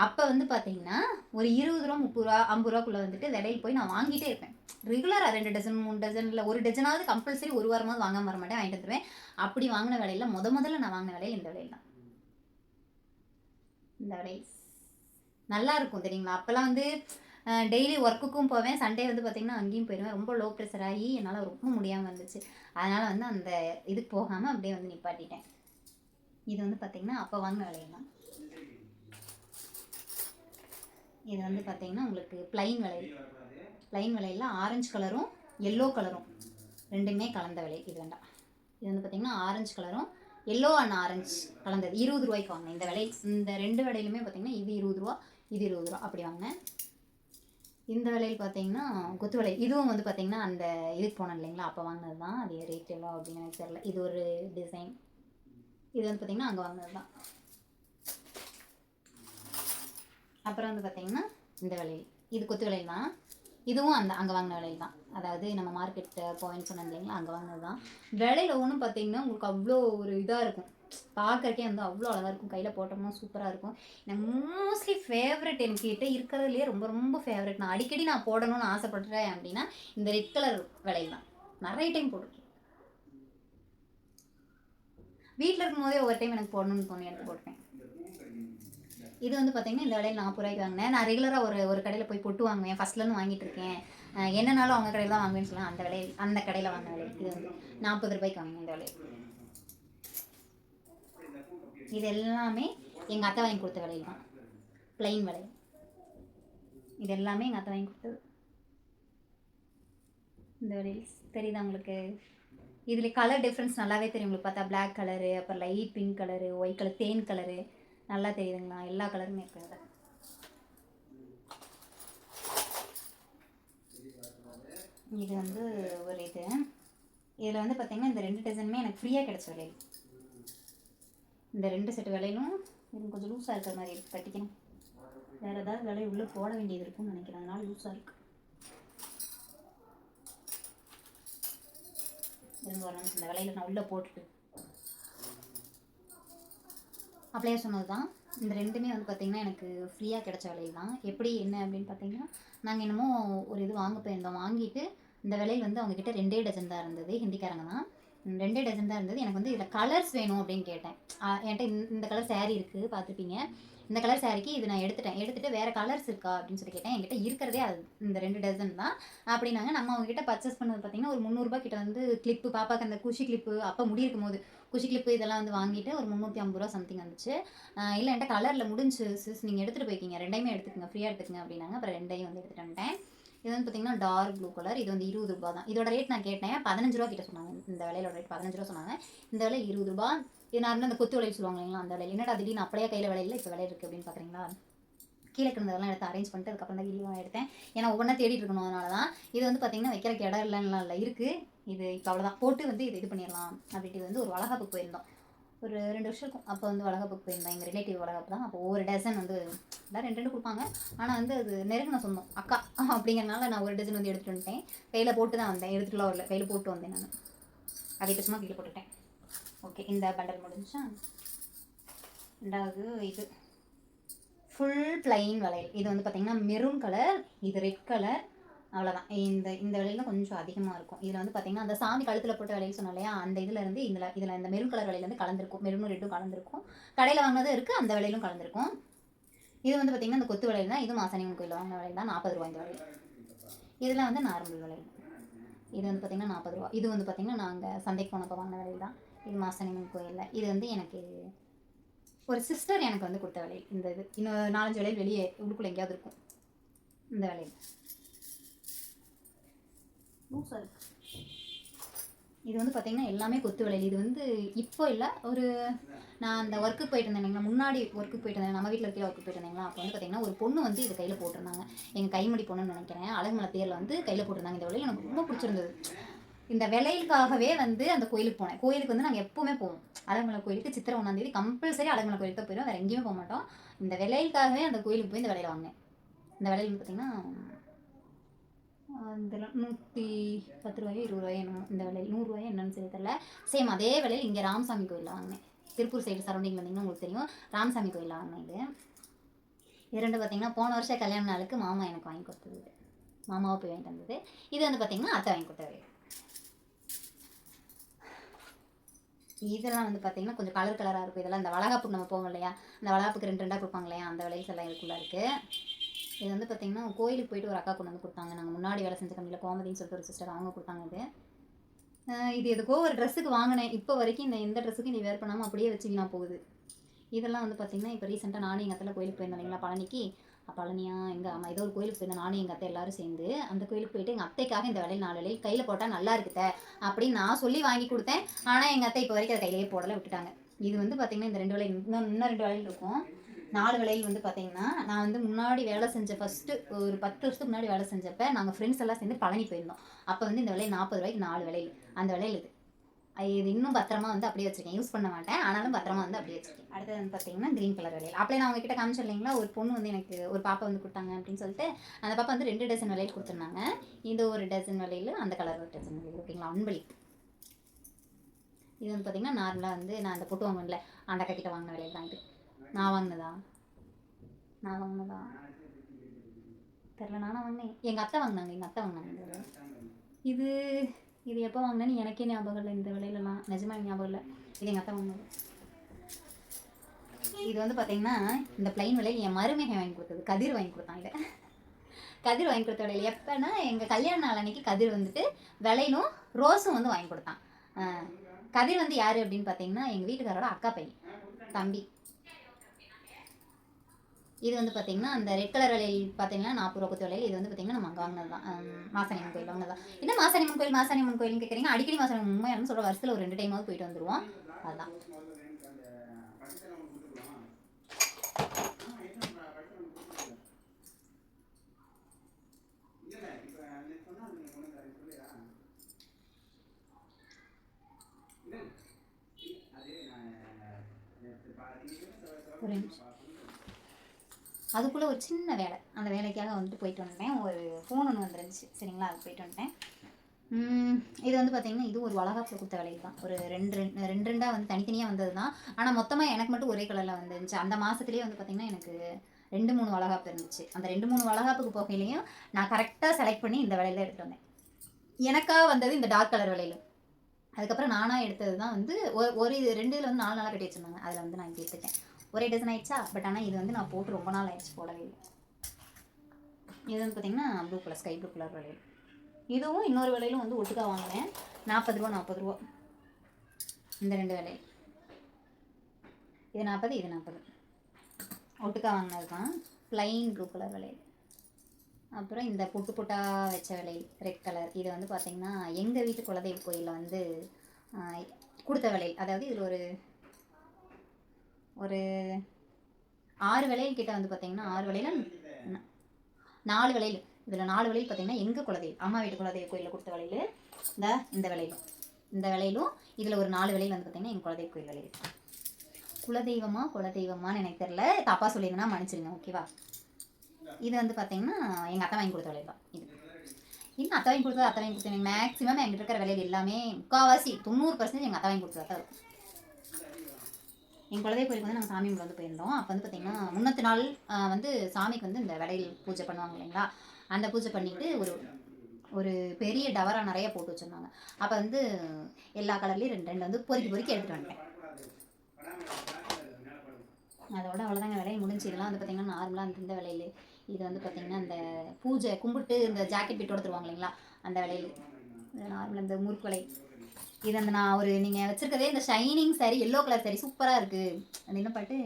Speaker 1: அப்போ வந்து பார்த்தீங்கன்னா ஒரு இருபது ரூபா முப்பது ரூபா ஐம்பது ரூபாக்குள்ளே வந்துட்டு விலையில் போய் நான் வாங்கிட்டே இருப்பேன். ரெகுலராக ரெண்டு டசன் மூணு டசன் இல்லை ஒரு டஜனாவது கம்பல்சரி ஒரு வாரமாவது வாங்க வர மாட்டேன் வாங்கிட்டு வந்துடுவேன் அப்படி வாங்கின விலையில் முத முதல்ல நான் வாங்கின விலையில் இந்த விலையில் தான். இந்த விலை நல்லா இருக்கும் தெரியுங்களா? அப்போல்லாம் வந்து டெய்லி ஒர்க்குக்கும் போவேன். சண்டே வந்து பார்த்திங்கன்னா அங்கேயும் போயிடுவேன் ரொம்ப லோ ப்ரெஷர் ஆகி என்னால் ரொம்ப முடியாமல் இருந்துச்சு அதனால் வந்து அந்த இதுக்கு போகாமல் அப்படியே வந்து நிப்பாட்டிட்டேன். இது வந்து பார்த்திங்கன்னா அப்போ வாங்கின விலையில் இது வந்து பார்த்திங்கன்னா உங்களுக்கு ப்ளைன் விலையில் ப்ளைன் விலையில் ஆரஞ்சு கலரும் எல்லோ கலரும் ரெண்டுமே கலந்த விலை. இது வேண்டாம். இது வந்து பார்த்திங்கன்னா ஆரஞ்சு கலரும் எல்லோ அண்ட் ஆரஞ்சு கலந்தது. இருபது ரூபாய்க்கு வாங்கினேன். இந்த விலை இந்த ரெண்டு விலையிலுமே பார்த்திங்கன்னா இது இருபது ரூபா. இது இருபது ரூபா. அப்படி வாங்கினேன் இந்த விலையில் பார்த்தீங்கன்னா கொத்து விலை. இதுவும் வந்து பார்த்தீங்கன்னா அந்த இதுக்கு போனேன் இல்லைங்களா? அப்போ வாங்கினது தான். அது ரேட் எவ்வளோ அப்படின்னு எனக்கு தெரில இது ஒரு டிசைன் இது வந்து பார்த்தீங்கன்னா அங்கே வாங்கினது தான். அப்புறம் வந்து பார்த்தீங்கன்னா இந்த விலையில். இது கொத்து விலையில் தான். இதுவும் அந்த அங்கே வாங்கின விலையில் தான். அதாவது நம்ம மார்க்கெட் பாயிண்ட் சொன்னோம் இல்லைங்களா அங்கே வாங்கினது தான். விலையில ஒன்றும் பார்த்தீங்கன்னா உங்களுக்கு அவ்வளோ ஒரு இதாக இருக்கும். பார்க்கறக்கே வந்து அவ்வளோ அழகாக இருக்கும். கையில் போட்டோம்னா சூப்பராக இருக்கும். எனக்கு மோஸ்ட்லி ஃபேவரட் என்கிட்ட இருக்கிறதுலையே ரொம்ப ரொம்ப ஃபேவரட் நான் அடிக்கடி நான் போடணும்னு ஆசைப்படுறேன் அப்படின்னா இந்த ரெட் கலர் விலையில் தான். நிறைய டைம் போட்டுருக்கேன். வீட்டில் இருக்கும்போதே ஒவ்வொரு டைம் எனக்கு போடணும்னு தோணி எடுத்து போட்டுருக்கேன். இது வந்து பார்த்தீங்கன்னா இந்த விலையில் நாற்பது ரூபாய்க்கு வாங்கினேன். நான் ரெகுலராக ஒரு ஒரு கடையில் போய் பொட்டு வாங்குவேன். ஃபஸ்ட்லேருந்து வாங்கிட்டு இருக்கேன். அஹ் என்னனாலும் அவங்க கடையில் தான் வாங்குவேன்னு சொல்லலாம். அந்த விலையில் அந்த கடையில் வாங்கின விலை. இது வந்து நாற்பது ரூபாய்க்கு வாங்கினேன் இந்த விலை. இது எல்லாமே எங்கள் அத்தை வாங்கி கொடுத்த விலையில் தான். ப்ளைன் விலை. இது எல்லாமே எங்கள் அத்தை வாங்கி கொடுத்தது. இந்த விலையில். தெரியுதா உங்களுக்கு? இதில் கலர் டிஃப்ரென்ஸ் நல்லாவே தெரியும். உங்களுக்கு பார்த்தா பிளாக் கலரு அப்புறம் light pink colour white colour தேன் கலரு நல்லா தெரியுதுங்களா? எல்லா கலருமே இருக்குது இது வந்து ஒரு இது. இதில் வந்து பார்த்தீங்கன்னா இந்த ரெண்டு டிசைனுமே எனக்கு ஃப்ரீயாக கிடைச்ச விலை. இந்த ரெண்டு செட்டு விலையிலும் இது கொஞ்சம் லூஸாக இருக்கிற மாதிரி இருக்குது தட்டிக்கணும் வேறு ஏதாவது விலை உள்ளே போட வேண்டியது இருக்கும்னு நினைக்கிறேன். அதனால் லூஸாக இருக்குது இருங்க ஒரு நிமிஷம். இந்த விலையில நான் உள்ளே போட்டுட்டு அப்படியே சொன்னது தான் இந்த ரெண்டுமே வந்து பார்த்திங்கன்னா எனக்கு ஃப்ரீயாக கிடைச்ச விலையில் தான் எப்படி என்ன அப்படின்னு பார்த்தீங்கன்னா நாங்கள் என்னமோ ஒரு இது வாங்க போயிருந்தோம். வாங்கிட்டு இந்த விலையில் வந்து அவங்கக்கிட்ட ரெண்டே டஜன் தான் இருந்தது. ஹிந்திக்காரங்க தான். ரெண்டே டஜன் தான் இருந்தது. எனக்கு வந்து இதில் கலர்ஸ் வேணும் அப்படின்னு கேட்டேன். என்கிட்ட இந்த- இந்த கலர் சேரீ இருக்குது பார்த்துருப்பீங்க. இந்த கலர் சாரிக்கு இது நான் எடுத்துட்டேன். எடுத்துட்டு வேறு கலர்ஸ் இருக்கா அப்படின்னு சொல்லி கேட்டேன். என்கிட்ட இருக்கிறதே அது இந்த ரெண்டு டசன் தான். அப்படின்னாங்க. நம்ம அவங்ககிட்ட பர்ச்சேஸ் பண்ணது பார்த்தீங்கன்னா ஒரு முந்நூறுபா கிட்ட வந்து கிளிப்பு பாப்பாக்கு அந்த குஷி கிளிப்பு அப்போ முடி இருக்கும் போது குஷி கிளிப்பு இதெல்லாம் வந்து வாங்கிட்டு ஒரு முந்நூற்றி ஐம்பது ரூபா சம்திங் வந்துச்சு. இல்லை என்கிட்ட கலரில் முடிஞ்சு சிஸ் நீங்கள் எடுத்துகிட்டு போய்க்கிங்க. ரெண்டையுமே எடுத்துக்கங்க. ஃப்ரீயாக எடுத்துக்கங்க அப்படின்னாங்க. அப்புறம் ரெண்டையும் வந்து எடுத்துகிட்டு வந்துட்டேன். இது வந்து பார்த்தீங்கன்னா டார்க் ப்ளூ கலர் இது வந்து இருபது ரூபா தான் இதோட ரேட் நான் கேட்டேன். பதினஞ்சு ரூபா கிட்ட சொன்னாங்க. இந்த விலையோட ரேட் பதினஞ்சு ரூபா சொன்னாங்க. இந்த விலை இருபது ரூபா. இது நார்மலாக அந்த குத்து விலையில் சொல்லுவாங்க இல்லைங்களா அந்த விலை என்னடா திடீர்னு அப்படியே கையில் விலையில் இப்போ விலை இருக்குது அப்படின்னு பார்க்குறீங்களா கீழே கிடந்ததெல்லாம் எடுத்து அரேஞ்ச் பண்ணிட்டு அதுக்கப்புறம் தான் வீடியோ எடுத்தேன். ஏன்னா ஒவ்வொன்றா தேடிட்டு இருக்கணும் அதனால தான் இது வந்து பார்த்தீங்கன்னா வைக்கிறக்கு இடம் இல்லைன்னா இல்லை. இருக்குது இது இப்போ அவ்வளோதான் போட்டு வந்து இது இது பண்ணிடலாம் அப்படின்ட்டு வந்து ஒரு வளகாப்புக்கு போயிருந்தோம். ஒரு ரெண்டு வருஷம் இருக்கும். அப்போ வந்து வளகாப்புக்கு போயிருந்தோம். எங்கள் ரிலேட்டிவ் வளகாப்பு தான். அப்போ ஒவ்வொரு டசன் வந்து எல்லாம் ரெண்டு ரெண்டு கொடுப்பாங்க. ஆனால் வந்து அது நெருங்கின சொந்தம். அக்கா அப்படிங்கிறனால நான் ஒரு டசன் வந்து எடுத்துகிட்டு வந்துட்டேன். கையில் போட்டு தான் வந்தேன். எடுத்துட்டுலாம் வரல. கையில் போட்டு வந்தேன் நான். அதை சும்மா கீழே போட்டுட்டேன். ஓகே இந்த பண்டல் முடிஞ்சா ரெண்டாவது இது. ஃபுல் பிளைன் வளையல். இது வந்து பார்த்திங்கன்னா மெரூன் கலர் இது ரெட் கலர் அவ்வளோதான் இந்த இந்த விலையில கொஞ்சம் அதிகமாக இருக்கும். இதில் வந்து பார்த்தீங்கன்னா அந்த சாமி கழுத்தில் போட்ட விலையில் சொன்னோம் இல்லையா? அந்த இதில் இருந்து இதில் இதில் இந்த மெரூன் கலர் விலையிலேருந்து கலந்துருக்கும். மெரூனும் ரெட்டும் கலந்துருக்கும். கடையில் வாங்கினதும் இருக்குது அந்த விலையிலும் கலந்துருக்கும். இது வந்து பார்த்தீங்கன்னா இந்த கொத்து விலையில் தான். இது மாசாணியம்மன் கோயில் வாங்கின விலையில் தான். நாற்பது ரூபாய் இந்த விலையில் இதில் வந்து நார்மல் விலையில் இது வந்து பார்த்தீங்கன்னா நாற்பது ரூபா இது வந்து பார்த்திங்கன்னா நாங்கள் சந்தைக்கு போனப்போ வாங்கின விலையில் தான். இது மாசாணியம்மன் கோயிலில். இது வந்து எனக்கு ஒரு சிஸ்டர் எனக்கு வந்து கொடுத்த விலை. இந்த இது இன்னும் நாலஞ்சு விலையில் வெளியே உள்ளுக்குள்ளே எங்கேயாவது இருக்கும். இந்த விலையில். இது வந்து பார்த்தீங்கன்னா எல்லாமே கொத்து விலையில் இது வந்து இப்போ இல்லை ஒரு நான் அந்த ஒர்க்குக்கு போயிட்டு இருந்தேன் முன்னாடி ஒர்க்குக்கு போயிட்டு இருந்தேன். நம்ம வீட்டில் இருக்கிற ஒர்க்கு போயிட்டு இருந்தேங்களா அப்போ வந்து பார்த்தீங்கன்னா ஒரு பொண்ணு வந்து இது கையில் போட்டிருந்தாங்க. எங்கள் கைமுடி பொண்ணுன்னு நினைக்கிறேன். அழகுமலை தேரில் வந்து கையில் போட்டிருந்தாங்க. இந்த விலையில் எனக்கு ரொம்ப பிடிச்சிருந்தது. இந்த விலையிலுக்காகவே வந்து அந்த கோயிலுக்கு போனேன். கோயிலுக்கு வந்து நாங்கள் எப்பவுமே போவோம். அழகுமலை கோயிலுக்கு சித்திரை ஒன்றாம் தேதி கம்பல்சரி அழகுமலை கோயிலுக்கு தான் போயிடுவோம் வேறு எங்கேயுமே போக மாட்டோம். இந்த விலையிலுக்காகவே அந்த கோயிலுக்கு போய் இந்த விலையில வாங்கினேன். இந்த விலையில் வந்து பார்த்தீங்கன்னா இதெல்லாம் நூற்றி பத்து ரூபாயோ இருபது ரூபாயோ என்னமோ இந்த விலையில் நூறுரூவாயோ என்னன்னு சொல்லி தெரியல. சேம் அதே விலையில் இங்கே ராமசாமி கோயிலில் வாங்கினேன். திருப்பூர் சைடு சரௌண்டிங் வந்தீங்கன்னா உங்களுக்கு தெரியும். ராமசாமி கோயிலில் வாங்கினேன் இது. இரண்டு ரெண்டு பார்த்தீங்கன்னா போன வருஷம் கல்யாண நாளுக்கு மாமா எனக்கு வாங்கி கொடுத்தது. மாமாவை போய் வாங்கிட்டு வந்தது இது வந்து பார்த்தீங்கன்னா அத்தை வாங்கி கொடுத்தது இதெல்லாம் வந்து பார்த்தீங்கன்னா கொஞ்சம் கலர் கலராக இருக்கும். இதெல்லாம் இந்த வளகாப்புக்கு நம்ம போவோம் இல்லையா? அந்த வளகாப்புக்கு ரெண்டு ரெண்டாக கொடுப்பாங்க இல்லையா? அந்த விலைஸ் எல்லாம் இதுக்குள்ளே இருக்குது இது வந்து பார்த்தீங்கன்னா கோயிலுக்கு போயிட்டு ஒரு அக்கா கொண்டு வந்து கொடுத்தாங்க. நாங்கள் முன்னாடி வேலை செஞ்ச கம்பெனியில் கோமதின்னு சொல்லிட்டு ஒரு சிஸ்டர் அவங்க கொடுத்தாங்க இது. இது எதுக்கோ ஒரு ட்ரெஸ்ஸுக்கு வாங்கினேன். இப்போ வரைக்கும் இந்த எந்த ட்ரெஸ்ஸுக்கும் நீ வேர் பண்ணாமல் அப்படியே வச்சு போகுது. இதெல்லாம் வந்து பார்த்தீங்கன்னா இப்போ ரீசெண்டாக நானும் எங்கள் இடத்துல கோயிலுக்கு போயிருந்தேன் இல்லைங்களா பழனிக்கு. பழனியா எங்கள் அம்மா ஏதோ ஒரு கோயிலுக்கு போயிருந்தேன். நானும் எங்கள் அத்தை எல்லாரும் சேர்ந்து அந்த கோயிலுக்கு போயிட்டு எங்கள் அத்தைக்காக இந்த வேலையில் நாலு விலையில் கையில் போட்டால் நல்லா இருக்குத அப்படின்னு நான் சொல்லி வாங்கி கொடுத்தேன். ஆனால் எங்கள் அத்தை இப்போ வரைக்கும் அதை கையிலேயே போடலை விட்டுட்டாங்க. இது வந்து பார்த்தீங்கன்னா இந்த ரெண்டு விலையில் இன்னும் இன்னும் ரெண்டு வேலையில் இருக்கும். நாலு விலையில் வந்து பார்த்தீங்கன்னா நான் வந்து முன்னாடி வேலை செஞ்ச ஃபஸ்ட்டு ஒரு பத்து வருஷத்துக்கு முன்னாடி வேலை செஞ்சப்போ நாங்கள் ஃப்ரெண்ட்ஸ் எல்லாம் சேர்ந்து பழனி போயிருந்தோம். அப்போ வந்து இந்த விலை நாற்பது ரூபாய்க்கு நாலு விலையில் அந்த விலையில் இது. இது இன்னும் பத்திரமா வந்து அப்படியே வச்சிருக்கேன். யூஸ் பண்ண மாட்டேன். ஆனாலும் பத்திரமா வந்து அப்படியே வச்சிருக்கேன். அடுத்தது வந்து பார்த்தீங்கன்னா க்ரீன் கலர் வளையல் அப்படியே நான் உங்ககிட்ட காமிச்சேன் இல்லைங்களா? ஒரு பொண்ணு வந்து எனக்கு ஒரு பாப்பா வந்து கொடுத்தாங்க அப்படின்னு சொல்லிட்டு அந்த பாப்பா வந்து ரெண்டு டசன் வளையல் கொடுத்துருந்தாங்க. இது ஒரு டசன் வளையல் அந்த கலர் ஒரு டசன் வளையல் ஓகேங்களா அன்பளி. இது வந்து பார்த்தீங்கன்னா நார்மலாக வந்து நான் அந்த பொட்டு வாங்கல அந்த கட்டிட்ட வாங்கின வளையல் தான் இது. நான் வாங்கினதா? நான் வாங்கினதா? தெரில நானும் வாங்கினேன். எங்கள் அத்தை வாங்கினாங்க எங்கள் அத்தை வாங்கினாங்க. இது இது எப்போ வாங்கினேன்னு எனக்கே ஞாபகம் இல்லை. இந்த விலையிலலாம் நிஜமா ஞாபகம் இல்லை. இது எங்கள் அத்தை வாங்கினது. இது வந்து பார்த்தீங்கன்னா இந்த பிளைன் விலையில் என் மருமகன் வாங்கி கொடுத்தது. கதிர் வாங்கி கொடுத்தான் இதை. கதிர் வாங்கி கொடுத்த விலையில் எப்போனா எங்கள் கல்யாண நாள் அன்னைக்கு கதிர் வந்துட்டு விலையிலும் ரோஸும் வந்து வாங்கி கொடுத்தான். கதிர் வந்து யார் அப்படின்னு பார்த்தீங்கன்னா எங்கள் வீட்டுக்காரோட அக்கா பையன். தம்பி. இது வந்து பார்த்தீங்கன்னா அந்த ரெட் கலர் விலையில் பார்த்தீங்கன்னா நாற்பது ரூபா குத்து இது வந்து பார்த்தீங்கன்னா நம்ம அங்கே வாங்கினது தான். மாசாணியம்மன் கோயில் வாங்கினது தான். என்ன மாசாணியம்மன் கோயில் மாசாணியம்மன் கோயில்னு கேட்குறீங்க அடிக்கடி மாசாணியம்மன் உண்மையானு சொல்கிற வருஷத்தில் ஒரு ரெண்டு டைமாவது போயிட்டு வந்துடுவோம் அதுதான் ஒரு நிமிஷம். அதுக்குள்ளே ஒரு சின்ன வேலை. அந்த வேலைக்காக வந்துட்டு போயிட்டு வந்துட்டேன். ஒரு ஃபோன் ஒன்று வந்துருந்துச்சு. சரிங்களா? அது போயிட்டு வந்துட்டேன். இது வந்து பார்த்தீங்கன்னா இது ஒரு வளகாப்பில் கொடுத்த வேலை தான். ஒரு ரெண்டு ரெண்டு ரெண்டு ரெண்டாக வந்து தனித்தனியாக வந்தது தான் ஆனால் மொத்தமாக எனக்கு மட்டும் ஒரே கலரில் வந்துருந்துச்சு. அந்த மாதத்துலேயே வந்து பார்த்தீங்கன்னா எனக்கு ரெண்டு மூணு வளகாப்பு இருந்துச்சு. அந்த ரெண்டு மூணு வளகாப்புக்கு போகையிலையும் நான் கரெக்டாக செலக்ட் பண்ணி இந்த வேலையில எடுத்துகிட்டு வந்தேன். எனக்காக வந்தது இந்த டார்க் கலர் வேலையில். அதுக்கப்புறம் நானாக எடுத்தது தான் வந்து ஒரு ஒரு இது ரெண்டு இதில் வந்து நாலு நாளாக கட்டி வச்சிருந்தாங்க. அதில் வந்து நான் இப்படி எடுத்துட்டேன். ஒரே டசன் ஆயிடுச்சா? பட் ஆனால் இது வந்து நான் போட்டு ரொம்ப நாள் ஆயிடுச்சு போடவே இல்லை. இது வந்து பார்த்தீங்கன்னா blue colour sky blue colour வளையல். இதுவும் இன்னொரு விலையிலும் வந்து ஒட்டுக்கா வாங்கினேன். நாற்பது ரூபா நாற்பது ரூபா. இந்த ரெண்டு விலை இது நாற்பது இது நாற்பது. ஒட்டுக்கா வாங்கினது தான். ப்ளைன் ப்ளூ கலர் விலையில் அப்புறம் இந்த புட்டு புட்டா வச்ச விலை ரெட் கலர் இது வந்து பார்த்திங்கன்னா எங்கள் வீட்டு குலதெய்வ கோயிலில் வந்து கொடுத்த விலை அதாவது இதில் ஒரு ஒரு ஆறு வளையல் கிட்ட வந்து பார்த்தீங்கன்னா ஆறு விலையில் ந- நாலு விலையில் இதில் நாலு விலையில் பார்த்தீங்கன்னா எங்கள் குலதெய்வம்? அம்மா வீட்டு குலதெய்வ கோயிலில் கொடுத்த வளையல் இந்த இந்த விலையிலும் இந்த விலையிலும் இதில் ஒரு நாலு விலையில் வந்து பார்த்தீங்கன்னா எங்கள் குலதெய்வ கோயில் வளையல். குலதெய்வமா குலதெய்வமான்னு எனக்கு தெரில தப்பாக சொல்லியிருந்தேன்னா மன்னிச்சிருங்க ஓகேவா இது வந்து பார்த்தீங்கன்னா எங்கள் அத்தை வாங்கி கொடுத்த வளையல் தான் இது. இன்னும் அத்தை வாங்கி கொடுத்தது? அத்தை வாங்கி கொடுத்தேன் மேக்ஸிமம் எங்கிட்ட இருக்கிற விலையில் எல்லாமே முக்கால்வாசி தொண்ணூறு பர்சன்டேஜ் எங்கள் அத்தை வாங்கி கொடுத்ததா தான் இருக்கும். என் குலதெய்வ கோயிலுக்கு வந்து நாங்கள் சாமி கும்பிட வந்து போயிருந்தோம். அப்போ வந்து பார்த்திங்கன்னா முன்னத்து நாள் வந்து சாமிக்கு வந்து இந்த விடையில் பூஜை பண்ணுவாங்க இல்லைங்களா? அந்த பூஜை பண்ணிட்டு ஒரு ஒரு பெரிய டவரா நிறைய போட்டு வச்சுருந்தாங்க. அப்போ வந்து எல்லா கலர்லேயும் ரெண்டு ரெண்டு வந்து பொறுக்கி பொறுக்கி எடுத்துகிட்டு வந்துட்டேன். அதோட அவ்வளோதாங்க விலையை முடிஞ்சு இதெல்லாம் வந்து பார்த்திங்கன்னா நார்மலாக அந்த இந்த விலையில். இது வந்து பார்த்திங்கன்னா இந்த பூஜை கும்பிட்டு இந்த ஜாக்கெட் பிட்டோட தருவாங்க இல்லைங்களா? அந்த விலையில். நார்மல் இந்த முறுக்கலை இது அந்த நான் ஒரு நீங்கள் வச்சுருக்கதே இந்த shining sari yellow colour sari சூப்பராக இருக்குது அது என்ன பாட்டு?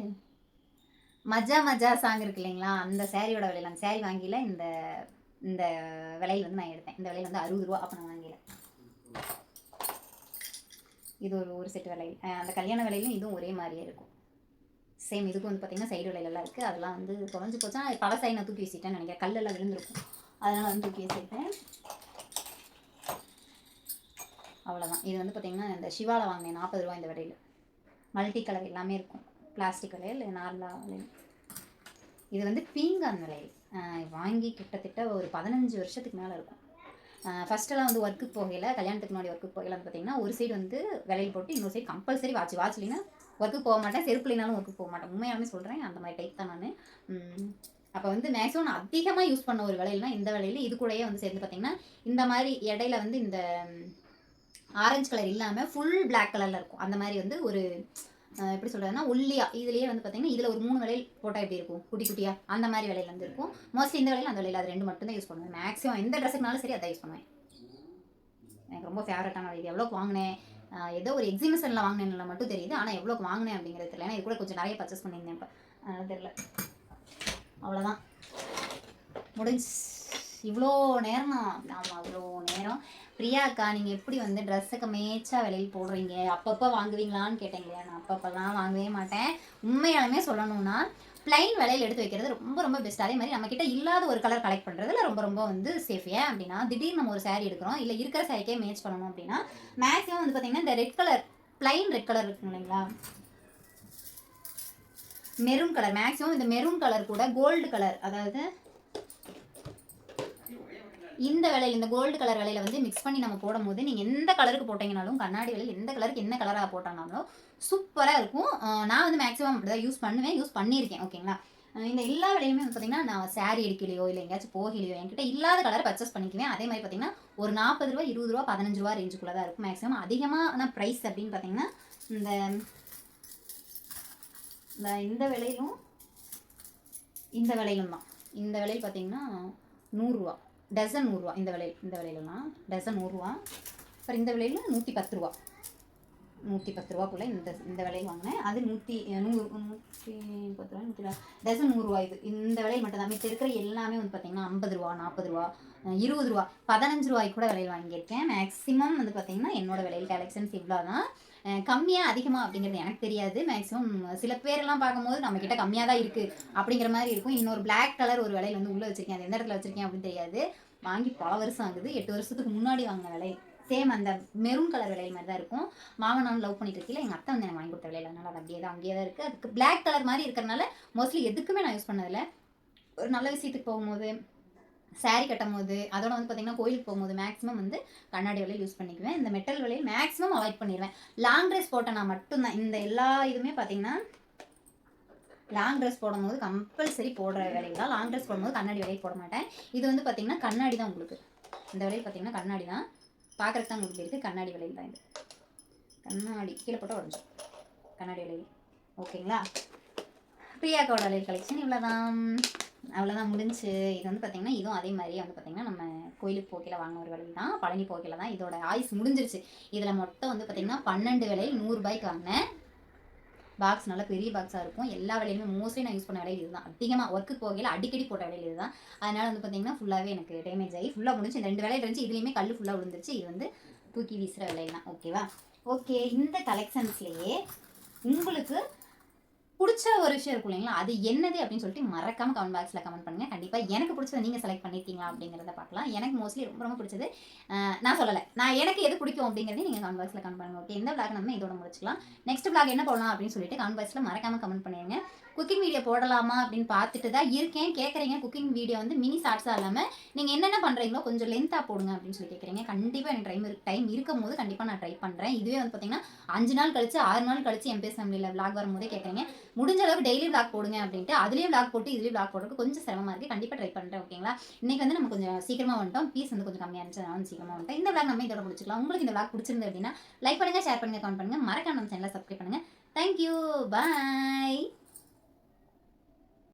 Speaker 1: மஜா மஜா சாங் இருக்கு இல்லைங்களா? அந்த சாரியோட விலையில் அந்த சாரி வாங்கியில் இந்த இந்த விலையில் வந்து நான் எடுத்தேன். இந்த விலையில் வந்து அறுபது ரூபா அப்போ நான் வாங்கல இது ஒரு ஒரு செட்டு விலையில் அந்த கல்யாண விலையிலும் இதுவும் ஒரே மாதிரியே இருக்கும். சேம் இதுக்கு வந்து பார்த்திங்கன்னா சைடு விலையிலலாம் இருக்குது அதெல்லாம் வந்து தொலைஞ்சு போச்சா பழசாயி நான் தூக்கி வச்சுட்டேன்னு நினைக்கிறேன். கல்லெல்லாம் விழுந்திருக்கும். அதனால் வந்து தூக்கி வச்சுருக்கேன். அவ்வளோதான் இது வந்து பார்த்திங்கன்னா இந்த சிவாவில் வாங்கினேன் நாற்பது ரூபா இந்த விலையில். மல்டி கலர் எல்லாமே இருக்கும். பிளாஸ்டிக் விலையில் நார்மலாக இது வந்து பீங்கான் விலையில் வாங்கி கிட்டத்தட்ட ஒரு பதினஞ்சு வருஷத்துக்கு மேலே இருக்கும். ஃபஸ்ட்டெல்லாம் வந்து ஒர்க்குக்கு போகையில் கல்யாணத்துக்கு முன்னாடி ஒர்க்குக்கு போகையில் வந்து பார்த்தீங்கன்னா ஒரு சைடு வந்து விலையில் போட்டு இன்னொரு சைடு கம்பல்சரி வாட்ச் வாட்ச் இல்லைன்னா ஒர்க்குக்கு போக மாட்டேன். செருப்பு இல்லைனாலும் ஒர்க்குக்கு போக மாட்டேன். உண்மையாலுமே சொல்கிறேன் அந்த மாதிரி டைப் தான் நான். அப்போ வந்து மேக்ஸிமம் நான் அதிகமாக யூஸ் பண்ண ஒரு விலையில்னா இந்த விலையில் இது கூடயே வந்து சேர்ந்து பார்த்தீங்கன்னா இந்த மாதிரி இடையில வந்து இந்த ஆரஞ்சு கலர் இல்லாமல் ஃபுல் பிளாக் கலரில் இருக்கும். அந்த மாதிரி வந்து ஒரு எப்படி சொல்கிறதுனா ஒல்லியா இதுலேயே வந்து பார்த்தீங்கன்னா இதில் ஒரு மூணு விலையில் போட்டால் எப்படி இருக்கும்? குட்டி குட்டியாக அந்த மாதிரி விலையில வந்து இருக்கும். மோஸ்ட்லி இந்த விலையில் அந்த விலையில் அது ரெண்டு மட்டும் தான் யூஸ் பண்ணுவேன். மேக்ஸிமம் எந்த ட்ரெஸ்ஸுக்குனாலும் சரி அதான் யூஸ் பண்ணுவேன். எனக்கு ரொம்ப ஃபேவரட்டான இது எவ்வளோக்கு வாங்கினேன்? ஏதோ ஒரு எக்ஸிபிஷனில் வாங்கினேன்ல மட்டும் தெரியுது. ஆனால் எவ்வளோக்கு வாங்கினேன் அப்படிங்கிறது தெரியல. ஏன்னா இது கூட கொஞ்சம் நிறைய பர்ச்சேஸ் பண்ணியிருந்தேன் இப்போ. அதனால் தெரியல. அவ்வளோதான் முடிஞ்சு. இவ்வளோ நேரம் ஆமாம் அவ்வளோ நேரம். பிரியா அக்கா நீங்கள் எப்படி வந்து ட்ரெஸ்ஸுக்கு மேய்ச்சா விலையில் போடுறீங்க? அப்பப்போ வாங்குவீங்களான்னு கேட்டீங்க நான் அப்பப்போலாம் வாங்கவே மாட்டேன். உண்மையாலுமே சொல்லணும்னா பிளைன் விலையில் எடுத்து வைக்கிறது ரொம்ப ரொம்ப பெஸ்ட் அதே மாதிரி நம்மக்கிட்ட இல்லாத ஒரு கலர் கலெக்ட் பண்ணுறதுல ரொம்ப ரொம்ப வந்து சேஃப் ஏன் அப்படின்னா திடீர்னு நம்ம ஒரு சேரீ எடுக்கிறோம். இல்லை இருக்கிற சாரிக்கே மேட்ச் பண்ணணும் அப்படின்னா மேக்ஸிமம் வந்து பார்த்தீங்கன்னா இந்த red colour plain red colour இருக்குங்க இல்லைங்களா? மெரூன் கலர் மேக்ஸிமம் இந்த மெரூன் கலர் கூட கோல்டு கலர் அதாவது இந்த வேலையில் இந்த கோல்டு கலர் விலையில வந்து மிக்ஸ் பண்ணி நம்ம போடும்போது நீங்கள் எந்த கலருக்கு போட்டீங்கனாலும் கண்ணாடி விலையில் எந்த கலருக்கு என்ன கலராக போட்டாங்கனாலும் சூப்பராக இருக்கும். நான் வந்து மேக்ஸிமம் அப்படி தான் யூஸ் பண்ணுவேன் யூஸ் பண்ணியிருக்கேன் ஓகேங்களா இந்த எல்லா விலையுமே வந்து பார்த்தீங்கன்னா நான் சாரி எடுக்கலையோ இல்லை எங்கேயாச்சும் போகலையோ என்கிட்ட இல்லாத கலர் பர்ச்சேஸ் பண்ணிக்குவேன். அதே மாதிரி பார்த்தீங்கன்னா ஒரு நாற்பது ரூபா இருபது ரூபா பதினஞ்சு ரூபா ரேஞ்சுக்குள்ளே தான் இருக்கும் மேக்ஸிமம் அதிகமான ப்ரைஸ் அப்படின்னு பார்த்தீங்கன்னா இந்த இந்த இந்த விலையிலும் இந்த விலையிலும் தான் இந்த விலையில் பார்த்தீங்கன்னா நூறுரூவா டசன் நூறுரூவா இந்த விலையில் இந்த விலையிலலாம் டசன் நூறுரூவா அப்புறம் இந்த விலையில் நூற்றி பத்து ரூபா. நூற்றி பத்து ரூபாக்குள்ளே இந்த இந்த விலையில் வாங்கினேன். அது நூற்றி நூறு நூற்றி பத்து ரூபா நூற்றி டசன் நூறுரூவா இது. இந்த விலையில் மட்டும்தான் தான். இருக்கிற எல்லாமே வந்து பார்த்தீங்கன்னா ஐம்பது ரூபா நாற்பது ரூபா இருபது ரூபா பதினஞ்சு ரூபாய்க்கு கூட விலையில் வாங்கியிருக்கேன். மேக்ஸிமம் வந்து பார்த்தீங்கன்னா என்னோட விலையில் கலெக்ஷன்ஸ் இவ்வளோ தான் கம்மியாக அதிகமாக அப்படிங்கிறது எனக்கு தெரியாது. மேக்ஸிமம் சில பேரெல்லாம் பார்க்கும்போது நம்ம கிட்ட கம்மியாக தான் இருக்குது அப்படிங்கிற மாதிரி இருக்கும். இன்னொரு பிளாக் கலர் ஒரு விலையில வந்து உள்ளே வச்சிருக்கேன். அது எந்த இடத்துல வச்சிருக்கேன் அப்படின்னு தெரியாது. வாங்கி பல வருஷம் ஆகுது. எட்டு வருஷத்துக்கு முன்னாடி வாங்கின விலை. சேம் அந்த மெரூன் கலர் விலை மாதிரி தான் இருக்கும். மாமன் நான் லவ் பண்ணிட்டு இருக்கல எங்கள் அத்தை வந்து எனக்கு வாங்கி கொடுத்த விலையில அதனால அது அப்படியே தான் அங்கேயே தான் இருக்குது அதுக்கு பிளாக் கலர் மாதிரி இருக்கிறனால மோஸ்ட்லி எதுக்குமே நான் யூஸ் பண்ணதில்லை. ஒரு நல்ல விஷயத்துக்கு போகும்போது saree கட்டும் போது அதோட வந்து பார்த்தீங்கன்னா கோயிலுக்கு போகும்போது மேக்ஸிமம் வந்து கண்ணாடி விலையை யூஸ் பண்ணிக்குவேன். இந்த மெட்டல் விலையை மேக்ஸிமம் அவாய்ட் பண்ணிடுவேன் லாங் ட்ரெஸ் போட்டேன்னா மட்டும்தான். இந்த எல்லா இதுவுமே பார்த்தீங்கன்னா லாங் ட்ரெஸ் போடும்போது கம்பல்சரி போடுற வேலையில் தான். லாங் ட்ரெஸ் போடும்போது கண்ணாடி வலையை போட மாட்டேன். இது வந்து பார்த்தீங்கன்னா கண்ணாடி தான் உங்களுக்கு. இந்த விலையில் பார்த்தீங்கன்னா கண்ணாடி தான். பார்க்குறதுக்கு தான் உங்களுக்கு இருக்குது கண்ணாடி விலையில் தான் இது. கண்ணாடி. கீழே போட்டால் உடஞ்சும் கண்ணாடி விலை ஓகேங்களா பிரியாக்கோட விலையில் கலெக்ஷன் இவ்வளோதான் அவ்வளோதான் முடிஞ்சு. இது வந்து பார்த்திங்கன்னா இதுவும் அதே மாதிரியே வந்து பார்த்திங்கன்னா நம்ம கோயிலுக்கு போகையில் வாங்கின ஒரு விலை தான் பழனி போகையில் தான் இதோட ஆயுஸ் முடிஞ்சிருச்சு. இதில் மொத்தம் வந்து பார்த்திங்கன்னா பன்னெண்டு விலையில் நூறுரூபாய்க்கு வாங்கினேன். பாக்ஸ் நல்லா பெரிய பாக்ஸாக இருக்கும். எல்லா விலையுமே மோஸ்ட்லி நான் யூஸ் பண்ண விலையில் இதுதான். அதிகமாக ஒர்க்கு போகையில் அடிக்கடி போட்ட விலையில் இதுதான். அதனால் வந்து பார்த்தீங்கன்னா ஃபுல்லாகவே எனக்கு டேமேஜ் ஆகி ஃபுல்லாக முடிஞ்சு இந்த ரெண்டு விலையில் இருந்துச்சு. இதுலேயுமே கல் ஃபுல்லாக விழுந்துருச்சு. இது வந்து தூக்கி வீசுகிற விலையில் தான் ஓகேவா ஓகே இந்த கலெக்ஷன்ஸ்லேயே உங்களுக்கு பிடிச்ச ஒரு விஷயம் இருக்கும் இல்லைங்களா? அது என்னது அப்படின்னு சொல்லிட்டு மறக்காம கமெண்ட் பாக்ஸில் கமெண்ட் பண்ணுங்க. கண்டிப்பாக எனக்கு பிடிச்சத நீங்கள் செலக்ட் பண்ணியிருக்கீங்களா அப்படிங்கிறத பார்க்கலாம். எனக்கு மோஸ்ட்லி ரொம்ப ரொம்ப பிடிச்சது நான் சொல்லலை. நான் எனக்கு எது பிடிக்கும் அப்படிங்கிறதையும் நீங்கள் கமெண்ட் பாக்ஸில் கமெண்ட் பண்ணுங்க. ஓகே இந்த பிளாக் நம்ம இதோட முடிச்சுக்கலாம். நெக்ஸ்ட் பிளாக் என்ன போடலாம் அப்படின்னு சொல்லிட்டு கமெண்ட் பாக்ஸில் மறக்காம கமெண்ட் பண்ணிடுங்க குக்கிங் வீடியோ போடலாமா அப்படின்னு பார்த்துட்டு தான் இருக்கேன். கேட்குறீங்க குக்கிங் வீடியோ வந்து மினி ஷார்ட்ஸாக இல்லாமல் நீங்கள் என்னென்ன பண்ணுறீங்களோ கொஞ்சம் லென்த்தாக போடுங்க அப்படின்னு சொல்லி கேட்குறீங்க கண்டிப்பாக எனக்கு டைம் டைம் இருக்கும் போது கண்டிப்பாக நான் ட்ரை பண்ணுறேன் இதுவே வந்து பார்த்தீங்கன்னா அஞ்சு நாள் கழிச்சு ஆறு நாள் கழிச்சு என் ஃபேமிலியில் விளாக் வரும்போதே கேட்குறீங்க முடிஞ்ச அளவுக்கு டெய்லி விளாக் போடுங்க அப்படின்ட்டு அதுலேயும் விளாக் போட்டு இதுலேயும் விளாக் போடுறதுக்கு கொஞ்சம் சிரமமாக இருக்குது கண்டிப்பாக ட்ரை பண்ணுறேன் ஓகேங்களா இன்னைக்கு வந்து நம்ம கொஞ்சம் சீக்கிரமாக வந்துட்டோம். பீஸ் வந்து கொஞ்சம் கம்மியாக இருந்துச்சு நான் சீக்கிரமாக வந்துட்டோம். இந்த விளாக் நம்ம இதோட முடிச்சுக்கலாம். உங்களுக்கு இந்த விளாக் பிடிச்சிருந்து அப்படின்னா லைக் பண்ணுங்கள் ஷேர் பண்ணுங்கள் கமெண்ட் பண்ணுங்கள் மறக்காம நம்ம சேனலை சப்ஸ்கிரைப் பண்ணுங்கள் தேங்க்யூ பாய்